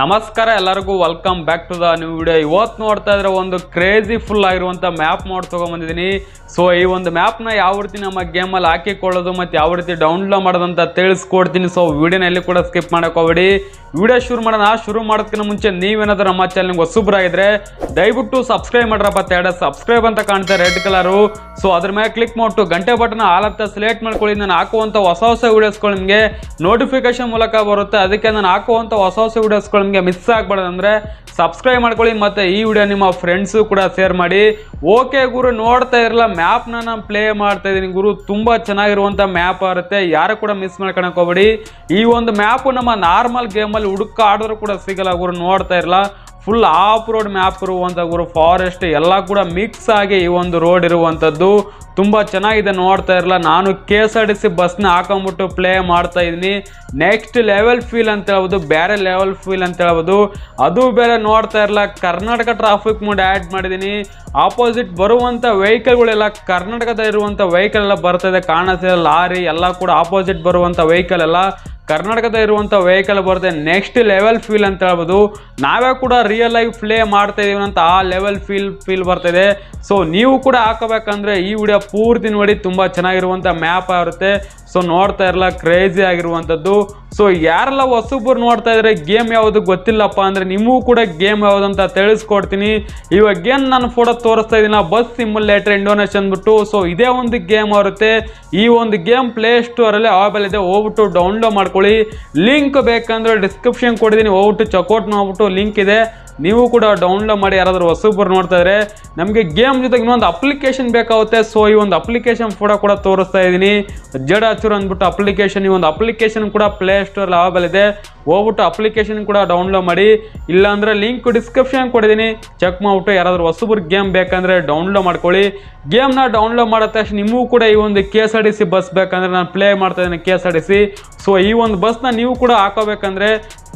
ನಮಸ್ಕಾರ ಎಲ್ಲರಿಗೂ welcome back to the new video ಇವತ್ತು ನೋಡ್ತಾ ಇದ್ರೆ ಒಂದು ಕ್ರೇಜಿ ಫುಲ್ ಆಗಿರುವಂಥ ಮ್ಯಾಪ್ ಮಾಡಿ ತೊಗೊಂಬಂದಿದ್ದೀನಿ. ಸೊ ಈ ಒಂದು ಮ್ಯಾಪ್ನ ಯಾವ ರೀತಿ ನಮ್ಮ ಗೇಮಲ್ಲಿ ಹಾಕಿಕೊಳ್ಳೋದು ಮತ್ತು ಯಾವ ರೀತಿ ಡೌನ್ಲೋಡ್ ಮಾಡೋದಂತ ತಿಳಿಸ್ಕೊಡ್ತೀನಿ. ಸೊ ವಿಡಿಯೋನಲ್ಲಿ ಕೂಡ ಸ್ಕಿಪ್ ಮಾಡಕ್ಕೆ ಹೋಗ್ಬೇಡಿ. ವಿಡಿಯೋ ಶುರು ಮಾಡೋಣ. ಶುರು ಮಾಡೋದಕ್ಕಿಂತ ಮುಂಚೆ ನೀವೇನಾದ್ರೂ ನಮ್ಮ ಚಾನಲ್ಗೆ ಹೊಸಬ್ರಾಗಿದ್ರೆ ದಯವಿಟ್ಟು ಸಬ್ಸ್ಕ್ರೈಬ್ ಮಾಡ್ರಪ್ಪ ತೇಡ ಸಬ್ಸ್ಕ್ರೈಬ್ ಅಂತ ಕಾಣ್ತಾ ರೆಡ್ ಕಲರು ಸೊ ಅದ್ರ ಮೇಲೆ ಕ್ಲಿಕ್ ಮಾಡಿಟ್ಟು ಗಂಟೆ ಬಟನ್ ಆಲತ್ತ ಸೆಲೆಕ್ಟ್ ಮಾಡ್ಕೊಳ್ಳಿ. ನಾನು ಹಾಕುವಂಥ ಹೊಸ ಹೊಸ ವೀಡಿಯೋಸ್ಗಳು ನಿಮಗೆ ನೋಟಿಫಿಕೇಶನ್ ಮೂಲಕ ಬರುತ್ತೆ. ಅದಕ್ಕೆ ನಾನು ಹಾಕುವಂಥ ಹೊಸ ಹೊಸ ವೀಡಿಯೋಸ್ಗಳು ನಿಮಗೆ ಮಿಸ್ ಆಗಬಾರ್ದು ಅಂದರೆ ಸಬ್ಸ್ಕ್ರೈಬ್ ಮಾಡ್ಕೊಳ್ಳಿ ಮತ್ತು ಈ ವಿಡಿಯೋ ನಿಮ್ಮ ಫ್ರೆಂಡ್ಸು ಕೂಡ ಶೇರ್ ಮಾಡಿ. ಓಕೆ ಗುರು, ನೋಡ್ತಾ ಇರಲ್ಲ ಮ್ಯಾಪ್ನ ನಾನು ಪ್ಲೇ ಮಾಡ್ತಾ ಇದ್ದೀನಿ ಗುರು. ತುಂಬ ಚೆನ್ನಾಗಿರುವಂಥ ಮ್ಯಾಪ್ ಆಗುತ್ತೆ ಯಾರು ಕೂಡ ಮಿಸ್ ಮಾಡ್ಕೊಳಕ್ಕೆ ಹೋಗ್ಬೇಡಿ. ಈ ಒಂದು ಮ್ಯಾಪು ನಮ್ಮ ನಾರ್ಮಲ್ ಗೇಮಲ್ಲಿ ಹುಡುಕ ಆಡಿದ್ರು ಕೂಡ ಸಿಗಲ್ಲ ಗುರು. ನೋಡ್ತಾ ಇರಲ್ಲ ಫುಲ್ ಆಫ್ ರೋಡ್ ಮ್ಯಾಪ್ ಇರುವಂಥ ಗುರು ಫಾರೆಸ್ಟ್ ಎಲ್ಲ ಕೂಡ ಮಿಕ್ಸ್ ಆಗಿ ಈ ಒಂದು ರೋಡ್ ಇರುವಂಥದ್ದು ತುಂಬ ಚೆನ್ನಾಗಿದೆ ನೋಡ್ತಾ ಇರಲ್ಲ ನಾನು K S R T C ಬಸ್ನ ಹಾಕೊಂಬಿಟ್ಟು ಪ್ಲೇ ಮಾಡ್ತಾ ಇದ್ದೀನಿ. ನೆಕ್ಸ್ಟ್ ಲೆವೆಲ್ ಫೀಲ್ ಅಂತ ಹೇಳ್ಬೋದು, ಬೇರೆ ಲೆವೆಲ್ ಫೀಲ್ ಅಂತ ಹೇಳ್ಬೋದು. ಅದು ಬೇರೆ ನೋಡ್ತಾ ಇರಲ್ಲ ಕರ್ನಾಟಕ ಟ್ರಾಫಿಕ್ ಮೋಡ್ ಆ್ಯಡ್ ಮಾಡಿದ್ದೀನಿ. ಆಪೋಸಿಟ್ ಬರುವಂಥ ವೆಹಿಕಲ್ಗಳೆಲ್ಲ ಕರ್ನಾಟಕದ ಇರುವಂಥ ವೆಹಿಕಲ್ ಎಲ್ಲ ಬರ್ತಾ ಇದೆ, ಕಾಣಿಸ್ತಿದೆ. ಲಾರಿ, ಎಲ್ಲ ಕೂಡ ಆಪೋಸಿಟ್ ಬರುವಂಥ ವೆಹಿಕಲ್ ಎಲ್ಲ ಕರ್ನಾಟಕದ ಇರುವಂಥ ವೆಹಿಕಲ್ ಬರುತ್ತೆ. ನೆಕ್ಸ್ಟ್ ಲೆವೆಲ್ ಫೀಲ್ ಅಂತ ಹೇಳ್ಬೋದು. ನಾವೇ ಕೂಡ ರಿಯಲ್ ಲೈಫ್ ಪ್ಲೇ ಮಾಡ್ತಾ ಇದೀವಿ ಆ ಲೆವೆಲ್ ಫೀಲ್ ಫೀಲ್ ಬರ್ತಿದೆ ಸೊ ನೀವು ಕೂಡ ಹಾಕಬೇಕಂದ್ರೆ ಈ ವಿಡಿಯೋ ಪೂರ್ತಿ ನೋಡಿ, ತುಂಬ ಚೆನ್ನಾಗಿರುವಂಥ ಮ್ಯಾಪ್ ಆಗುತ್ತೆ. ಸೊ ನೋಡ್ತಾ ಇರಲ್ಲ ಕ್ರೇಜಿ ಆಗಿರುವಂಥದ್ದು. ಸೊ ಯಾರೆಲ್ಲ ಹೊಸಬ್ರು ನೋಡ್ತಾ ಇದ್ರೆ ಗೇಮ್ ಯಾವುದು ಗೊತ್ತಿಲ್ಲಪ್ಪ ಅಂದರೆ ನಿಮಗೂ ಕೂಡ ಗೇಮ್ ಯಾವುದು ಅಂತ ತಿಳಿಸ್ಕೊಡ್ತೀನಿ. ಇವಾಗ ಏನು ನಾನು ಫೋಟೋ ತೋರಿಸ್ತಾ ಇದ್ದೀನಿ ಬಸ್ ಸಿಮ್ಯುಲೇಟರ್ ಇಂಡೋನೇಷನ್ ಅಂದ್ಬಿಟ್ಟು. ಸೊ ಇದೇ ಒಂದು ಗೇಮ್ ಬರುತ್ತೆ ಈ ಒಂದು ಗೇಮ್ ಪ್ಲೇ ಸ್ಟೋರಲ್ಲಿ ಅವೈಲೇಬಲ್ ಇದೆ. ಹೋಗ್ಬಿಟ್ಟು ಡೌನ್ಲೋಡ್ ಮಾಡ್ಕೊಳ್ಳಿ ಲಿಂಕ್ ಬೇಕಂದ್ರೆ ಡಿಸ್ಕ್ರಿಪ್ಷನ್ ಕೊಡಿದ್ದೀನಿ ಹೋಗ್ಬಿಟ್ಟು ಚೆಕ್ಔಟ್ ಮಾಡ್ಬಿಟ್ಟು ಲಿಂಕ್ ಇದೆ. ನೀವು ಕೂಡ ಡೌನ್ಲೋಡ್ ಮಾಡಿ ಯಾರಾದರೂ ಹೊಸಬ್ರು ನೋಡ್ತಾ ಇದ್ರೆ ನಮಗೆ ಗೇಮ್ ಜೊತೆಗೆ ಇನ್ನೊಂದು ಅಪ್ಲಿಕೇಶನ್ ಬೇಕಾಗುತ್ತೆ. ಸೊ ಈ ಒಂದು ಅಪ್ಲಿಕೇಶನ್ ಫೋಟೋ ಕೂಡ ತೋರಿಸ್ತಾ ಇದ್ದೀನಿ ಜಡ ಹಚ್ಚೂರು ಅಂದ್ಬಿಟ್ಟು ಅಪ್ಲಿಕೇಶನ್ ಈ ಒಂದು ಅಪ್ಲಿಕೇಶನ್ ಕೂಡ ಪ್ಲೇ ಸ್ಟೋರ್ ಅವೈಲೇಬಲ್ ಇದೆ ಹೋಗ್ಬಿಟ್ಟು ಅಪ್ಲಿಕೇಶನ್ ಕೂಡ ಡೌನ್ಲೋಡ್ ಮಾಡಿ. ಇಲ್ಲಾಂದರೆ ಲಿಂಕ್ ಡಿಸ್ಕ್ರಿಪ್ಷನ್ ಕೊಡಿದ್ದೀನಿ ಚೆಕ್ ಮಾಡ್ಬಿಟ್ಟು ಯಾರಾದರೂ ಹೊಸಬ್ರು ಗೇಮ್ ಬೇಕಂದ್ರೆ ಡೌನ್ಲೋಡ್ ಮಾಡ್ಕೊಳ್ಳಿ. ಗೇಮ್ನ ಡೌನ್ಲೋಡ್ ಮಾಡಿದ ತಕ್ಷಣ ನಿಮಗೂ ಕೂಡ ಈ ಒಂದು K S R T C bus ಬೇಕಂದ್ರೆ ನಾನು ಪ್ಲೇ ಮಾಡ್ತಾ ಇದ್ದೀನಿ K S R T C so ಈ ಒಂದು ಬಸ್ನ ನೀವು ಕೂಡ ಹಾಕೋಬೇಕಂದ್ರೆ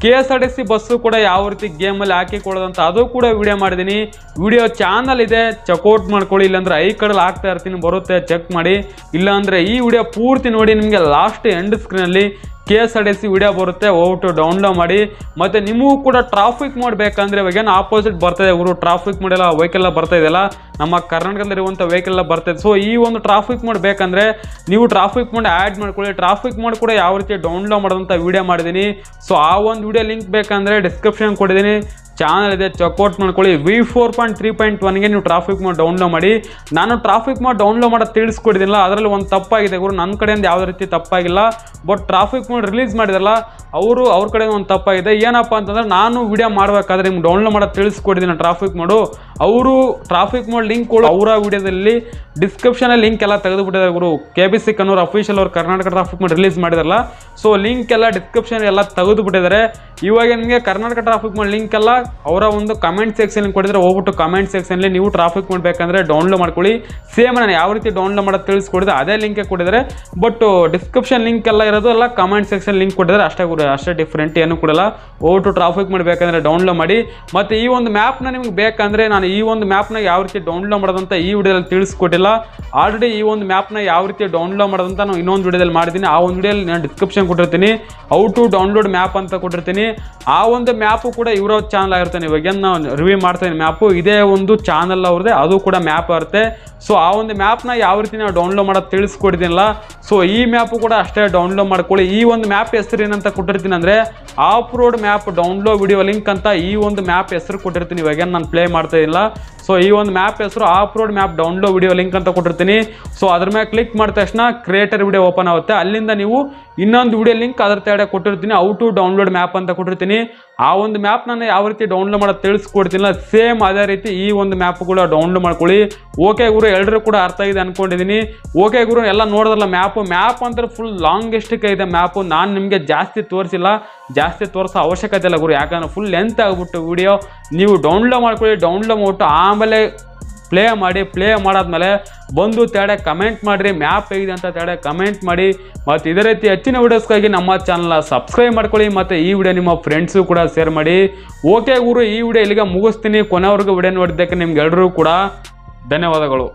K S R T C bus ಕೂಡ ಯಾವ ರೀತಿ ಗೇಮಲ್ಲಿ ಹಾಕಿಕೊಳ್ಳೋದಂತ ಅದು ಕೂಡ ವಿಡಿಯೋ ಮಾಡಿದ್ದೀನಿ ವಿಡಿಯೋ ಚಾನಲ್ ಇದೆ ಚೆಕ್ಔಟ್ ಮಾಡ್ಕೊಳ್ಳಿ. ಇಲ್ಲಾಂದರೆ ಐ ಕಡಲ್ಲಿ ಹಾಕ್ತಾ ಇರ್ತೀನಿ, ಬರುತ್ತೆ ಚೆಕ್ ಮಾಡಿ. ಇಲ್ಲಾಂದರೆ ಈ ವಿಡಿಯೋ ಪೂರ್ತಿ ನೋಡಿ, ನಿಮಗೆ last end ಸ್ಕ್ರೀನಲ್ಲಿ K S R T C video ಬರುತ್ತೆ ಹೋಗ್ಬಿಟ್ಟು ಡೌನ್ಲೋಡ್ ಮಾಡಿ. ಮತ್ತು ನಿಮಗೂ ಕೂಡ ಟ್ರಾಫಿಕ್ ಮಾಡಬೇಕಂದ್ರೆ ಬೇಕಂದರೆ ಇವಾಗೇನು ಆಪೋಸಿಟ್ ಬರ್ತಾಯಿದೆ ಇವರು ಟ್ರಾಫಿಕ್ ಮೋಡ್ ಎಲ್ಲ ವೆಹಿಕಲ್ ಬರ್ತಾ ಇದೆಯಲ್ಲ, ನಮ್ಮ ಕರ್ನಾಟಕದಲ್ಲಿರುವಂಥ ವೆಹಿಕಲ್ ಬರ್ತಾಯಿದೆ ಸೊ ಈ ಒಂದು ಟ್ರಾಫಿಕ್ ಮೋಡ್ ಬೇಕಂದರೆ ನೀವು ಟ್ರಾಫಿಕ್ ಮಾಡಿ ಆ್ಯಡ್ ಮಾಡ್ಕೊಳ್ಳಿ. ಟ್ರಾಫಿಕ್ ಮಾಡಿ ಕೂಡ ಯಾವ ರೀತಿ ಡೌನ್ಲೋಡ್ ಮಾಡಿದಂಥ ವೀಡಿಯೋ ಮಾಡಿದ್ದೀನಿ. ಸೊ ಆ ಒಂದು ವೀಡಿಯೋ ಲಿಂಕ್ ಬೇಕಂದರೆ ಡಿಸ್ಕ್ರಿಪ್ಷನ್ ಕೊಟ್ಟಿದ್ದೀನಿ. ಚಾನಲ್ ಇದೆ. ಚೆಕ್ಔಟ್ ಮಾಡ್ಕೊಳ್ಳಿ. V four point three point ಒನ್ಗೆ ನೀವು ಟ್ರಾಫಿಕ್ ಮೋಡ್ ಡೌನ್ಲೋಡ್ ಮಾಡಿ. ನಾನು ಟ್ರಾಫಿಕ್ ಮೋಡ್ ಡೌನ್ಲೋಡ್ ಮಾಡೋದು ತಿಳಿಸ್ಕೊಡಿದಿಲ್ಲ ಅದರಲ್ಲಿ ಒಂದು ತಪ್ಪಾಗಿದೆ ಗುರು. ನನ್ನ ಕಡೆಯಿಂದ ಯಾವುದೇ ರೀತಿ ತಪ್ಪಾಗಿಲ್ಲ. ಬಟ್ ಟ್ರಾಫಿಕ್ ಮೋಡ್ ರಿಲೀಸ್ ಮಾಡಿದಲ್ಲ ಅವರು ಅವ್ರ ಕಡೆ ಒಂದು ತಪ್ಪಾಗಿದೆ. ಏನಪ್ಪ ಅಂತಂದ್ರೆ, ನಾನು ವಿಡಿಯೋ ಮಾಡಬೇಕಾದ್ರೆ ನಿಮ್ಗೆ ಡೌನ್ಲೋಡ್ ಮಾಡೋದು ತಿಳಿಸ್ಕೊಡಿದ್ದೀನಿ ಟ್ರಾಫಿಕ್ ಮೋಡು ಅವರು ಟ್ರಾಫಿಕ್ ಮೋಡ್ ಲಿಂಕ್ ಕೊಡು. ಅವರ ವಿಡಿಯೋದಲ್ಲಿ ಡಿಸ್ಕ್ರಿಪ್ಷನಲ್ಲಿ ಲಿಂಕ್ ಎಲ್ಲ ತೆಗೆದುಬಿಟ್ಟಿದ್ದಾರೆ ಗುರು. K B C Kannur official ಅವ್ರು ಕರ್ನಾಟಕ ಟ್ರಾಫಿಕ್ ಮೋಡ್ ರಿಲೀಸ್ ಮಾಡಿದಾರಲ್ಲ. ಸೊ ಲಿಂಕ್ ಎಲ್ಲ ಡಿಸ್ಕ್ರಿಪ್ಷನ್ ಎಲ್ಲ ತೆಗೆದುಬಿಟ್ಟಿದ್ದಾರೆ ಇವಾಗ ನಿಮಗೆ ಕರ್ನಾಟಕ ಟ್ರಾಫಿಕ್ ಮೋಡ್ ಲಿಂಕ್ ಎಲ್ಲ ಅವರ ಒಂದು ಕಮೆಂಟ್ ಸೆಕ್ಷನ್ ಕೊಡಿದ್ರೆ ಹೋಗ್ಬಿಟ್ಟು ಕಮೆಂಟ್ ಸೆಕ್ಷನ್ಲಿ ನೀವು ಟ್ರಾಫಿಕ್ ಮಾಡಬೇಕಂದ್ರೆ ಡೌನ್ಲೋಡ್ ಮಾಡ್ಕೊಳ್ಳಿ. ಸೇಮ್ ನಾನು ಯಾವ ರೀತಿ ಡೌನ್ಲೋಡ್ ಮಾಡೋದು ತಿಳಿಸ್ಕೊಡಿದ್ರೆ ಅದೇ ಲಿಂಕೇ ಕೊಟ್ಟಿದ್ದಾರೆ ಬಟ್ ಡಿಸ್ಕ್ರಿಪ್ಷನ್ ಲಿಂಕ್ ಎಲ್ಲ ಇರೋದು ಎಲ್ಲ ಕಮೆಂಟ್ ಸೆಕ್ಷನ್ ಲಿಂಕ್ ಕೊಟ್ಟಿದ್ದಾರೆ ಅಷ್ಟೇ ಗುರು, ಅಷ್ಟೇ ಡಿಫ್ರೆಂಟ್ ಏನು ಕೊಡಲ್ಲ. ಹೋಗ್ಬಿಟ್ಟು ಟ್ರಾಫಿಕ್ ಮಾಡಬೇಕಂದ್ರೆ ಡೌನ್ಲೋಡ್ ಮಾಡಿ. ಮತ್ತು ಈ ಒಂದು ಮ್ಯಾಪ್ನ ನಿಮ್ಗೆ ಬೇಕಂದರೆ ನಾನು ಈ ಒಂದು ಮ್ಯಾಪ್ನ ಯಾವ ರೀತಿ ಡೌನ್ಲೋಡ್ ಮಾಡೋದಂತ ಈ ವಿಡಿಯೋದಲ್ಲಿ ತಿಳಿಸ್ಕೊಟ್ಟಿಲ್ಲ. ಆಲ್ರೆಡಿ ಈ ಒಂದು ಮ್ಯಾಪ್ನ ಯಾವ ರೀತಿ ಡೌನ್ಲೋಡ್ ಮಾಡೋದಂತ ನಾನು ಇನ್ನೊಂದು ವಿಡಿಯೋದಲ್ಲಿ ಮಾಡಿದ್ದೀನಿ. ಆ ಒಂದು ವಿಡಿಯೋಲಿ ನಾನು ಡಿಸ್ಕ್ರಿಪ್ಷನ್ ಕೊಟ್ಟಿರ್ತೀನಿ. ಹೌ ಟು ಡೌನ್ಲೋಡ್ ಮ್ಯಾಪ್ ಅಂತ ಕೊಟ್ಟಿರ್ತೀನಿ. ಆ ಒಂದು ಮ್ಯಾಪು ಕೂಡ ಇವರ ಚಾನಲ್ ಆಗಿರ್ತಾನೆ ಇವಾಗ ಏನು ನಾವು ರಿವ್ಯೂ ಮಾಡ್ತೀನಿ ಮ್ಯಾಪು ಇದೇ ಒಂದು ಚಾನಲ್ ಅವ್ರದ್ದೇ, ಅದು ಕೂಡ ಮ್ಯಾಪ್ ಇರುತ್ತೆ. ಸೊ ಆ ಒಂದು ಮ್ಯಾಪ್ನ ಯಾವ ರೀತಿ ನಾವು ಡೌನ್ಲೋಡ್ ಮಾಡೋದು ತಿಳಿಸ್ಕೊಡ್ತೀನಲ್ಲ ಸೊ ಈ ಮ್ಯಾಪು ಕೂಡ ಅಷ್ಟೇ ಡೌನ್ಲೋಡ್ ಮಾಡ್ಕೊಳ್ಳಿ. ಈ ಒಂದು ಮ್ಯಾಪ್ ಹೆಸರು ಏನಂತ ಕೊಟ್ಟಿರ್ತೀನಿ ಅಂದರೆ off road map download video link ಅಂತ ಈ ಒಂದು ಮ್ಯಾಪ್ ಹೆಸರು ಕೊಟ್ಟಿರ್ತೀನಿ ಇವಾಗೇನು ನಾನು ಪ್ಲೇ ಮಾಡ್ತಾ ಇಲ್ಲ. ಸೊ ಈ ಒಂದು ಮ್ಯಾಪ್ ಹೆಸರು off road map download video link ಅಂತ ಕೊಟ್ಟಿರ್ತೀನಿ. ಸೊ ಅದ್ರ ಮೇಲೆ ಕ್ಲಿಕ್ ಮಾಡಿದ ತಕ್ಷಣ ಕ್ರಿಯೇಟರ್ ವಿಡಿಯೋ ಓಪನ್ ಆಗುತ್ತೆ. ಅಲ್ಲಿಂದ ನೀವು ಇನ್ನೊಂದು ವಿಡಿಯೋ ಲಿಂಕ್ ಅದರ ತೆಡೆ ಕೊಟ್ಟಿರ್ತೀನಿ. ಔ ಟು ಡೌನ್ಲೋಡ್ ಮ್ಯಾಪ್ ಅಂತ ಕೊಟ್ಟಿರ್ತೀನಿ. ಆ ಒಂದು ಮ್ಯಾಪ್ ನಾನು ಯಾವ ರೀತಿ ಡೌನ್ಲೋಡ್ ಮಾಡೋದು ತಿಳಿಸ್ಕೊಡ್ತೀನಿಲ್ಲ ಸೇಮ್ ಅದೇ ರೀತಿ ಈ ಒಂದು ಮ್ಯಾಪ್ ಕೂಡ ಡೌನ್ಲೋಡ್ ಮಾಡ್ಕೊಳ್ಳಿ. ಓಕೆ ಗುರು ಎಲ್ಲರೂ ಕೂಡ ಅರ್ಥ ಆಗಿದೆ ಅನ್ಕೊಂಡಿದ್ದೀನಿ. ಓಕೆ ಗುರು, ಎಲ್ಲ ನೋಡಿದ್ರಲ್ಲ ಮ್ಯಾಪು ಮ್ಯಾಪ್ ಅಂದ್ರೆ ಫುಲ್ ಲಾಂಗೆಸ್ಟಿಗೆ ಇದೆ ಮ್ಯಾಪು ನಾನು ನಿಮಗೆ ಜಾಸ್ತಿ ತೋರಿಸಿಲ್ಲ. ಜಾಸ್ತಿ ತೋರಿಸೋ ಅವಶ್ಯಕತೆ ಇಲ್ಲ ಗುರು. ಯಾಕಂದ್ರೆ ಫುಲ್ ಲೆಂತ್ ಆಗಿಬಿಟ್ಟು ವಿಡಿಯೋ ನೀವು ಡೌನ್ಲೋಡ್ ಮಾಡ್ಕೊಳ್ಳಿ. ಡೌನ್ಲೋಡ್ ಮಾಡ್ಬಿಟ್ಟು ಆಮೇಲೆ ಪ್ಲೇ ಮಾಡಿ ಪ್ಲೇ ಮಾಡಾದ್ಮೇಲೆ ಬಂದು ತಡೆ ಕಮೆಂಟ್ ಮಾಡಿರಿ ಮ್ಯಾಪ್ ಹೇಗಿದೆ ಅಂತ ತಡೆ ಕಮೆಂಟ್ ಮಾಡಿ. ಮತ್ತು ಇದೇ ರೀತಿ ಹೆಚ್ಚಿನ ವೀಡಿಯೋಸ್ಗಾಗಿ ನಮ್ಮ ಚಾನಲ್ನ ಸಬ್ಸ್ಕ್ರೈಬ್ ಮಾಡ್ಕೊಳ್ಳಿ, ಮತ್ತು ಈ ವಿಡಿಯೋ ನಿಮ್ಮ ಫ್ರೆಂಡ್ಸು ಕೂಡ ಶೇರ್ ಮಾಡಿ. ಓಕೆ ಗುರು, ಈ ವಿಡಿಯೋ ಇಲ್ಲಿಗೆ ಮುಗಿಸ್ತೀನಿ. ಕೊನೆವರೆಗೂ ವಿಡಿಯೋ ನೋಡಿದ್ದಕ್ಕೆ ನಿಮ್ಗೆ ಎಲ್ಲರೂ ಕೂಡ ಧನ್ಯವಾದಗಳು.